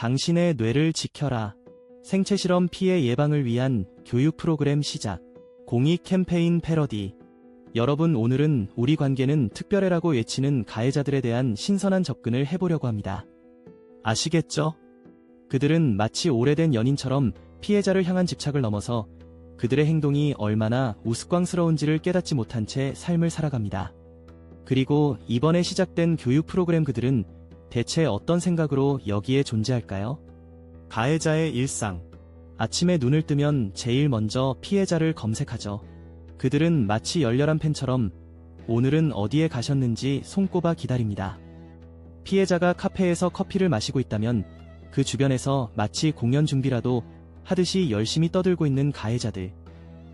당신의 뇌를 지켜라. 생체 실험 피해 예방을 위한 교육 프로그램 시작. 공익 캠페인 패러디. 여러분 오늘은 우리 관계는 특별해라고 외치는 가해자들에 대한 신선한 접근을 해보려고 합니다. 아시겠죠? 그들은 마치 오래된 연인처럼 피해자를 향한 집착을 넘어서 그들의 행동이 얼마나 우스꽝스러운지를 깨닫지 못한 채 삶을 살아갑니다. 그리고 이번에 시작된 교육 프로그램 그들은 대체 어떤 생각으로 여기에 존재할까요? 가해자의 일상. 아침에 눈을 뜨면 제일 먼저 피해자를 검색하죠. 그들은 마치 열렬한 팬처럼 오늘은 어디에 가셨는지 손꼽아 기다립니다. 피해자가 카페에서 커피를 마시고 있다면 그 주변에서 마치 공연 준비라도 하듯이 열심히 떠들고 있는 가해자들.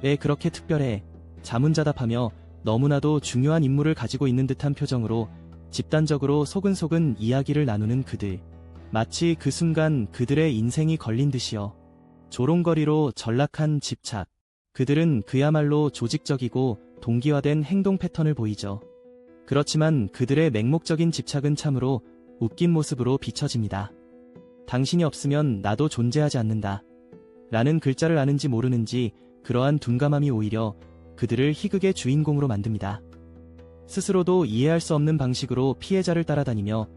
왜 그렇게 특별해? 자문자답하며 너무나도 중요한 임무를 가지고 있는 듯한 표정으로 집단적으로 소근소근 이야기를 나누는 그들. 마치 그 순간 그들의 인생이 걸린 듯이요. 조롱거리로 전락한 집착. 그들은 그야말로 조직적이고 동기화된 행동 패턴을 보이죠. 그렇지만 그들의 맹목적인 집착은 참으로 웃긴 모습으로 비춰집니다. 당신이 없으면 나도 존재하지 않는다. 라는 글자를 아는지 모르는지 그러한 둔감함이 오히려 그들을 희극의 주인공으로 만듭니다. 스스로도 이해할 수 없는 방식으로 피해자를 따라다니며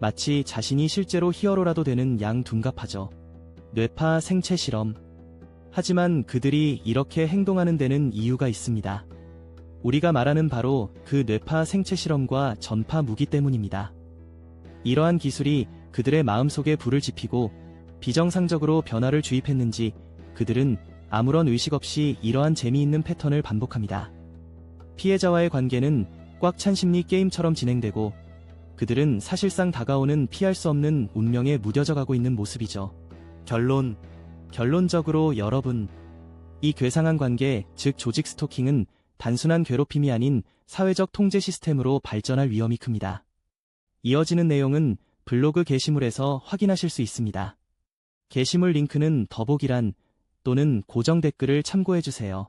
마치 자신이 실제로 히어로라도 되는 양 둔갑하죠. 뇌파 생체 실험. 하지만 그들이 이렇게 행동하는 데는 이유가 있습니다. 우리가 말하는 바로 그 뇌파 생체 실험과 전파 무기 때문입니다. 이러한 기술이 그들의 마음속에 불을 지피고 비정상적으로 변화를 주입했는지 그들은 아무런 의식 없이 이러한 재미있는 패턴을 반복합니다. 피해자와의 관계는 꽉 찬 심리 게임처럼 진행되고 그들은 사실상 다가오는 피할 수 없는 운명에 무뎌져 가고 있는 모습이죠. 결론. 결론적으로 여러분. 이 괴상한 관계, 즉 조직 스토킹은 단순한 괴롭힘이 아닌 사회적 통제 시스템으로 발전할 위험이 큽니다. 이어지는 내용은 블로그 게시물에서 확인하실 수 있습니다. 게시물 링크는 더보기란 또는 고정 댓글을 참고해주세요.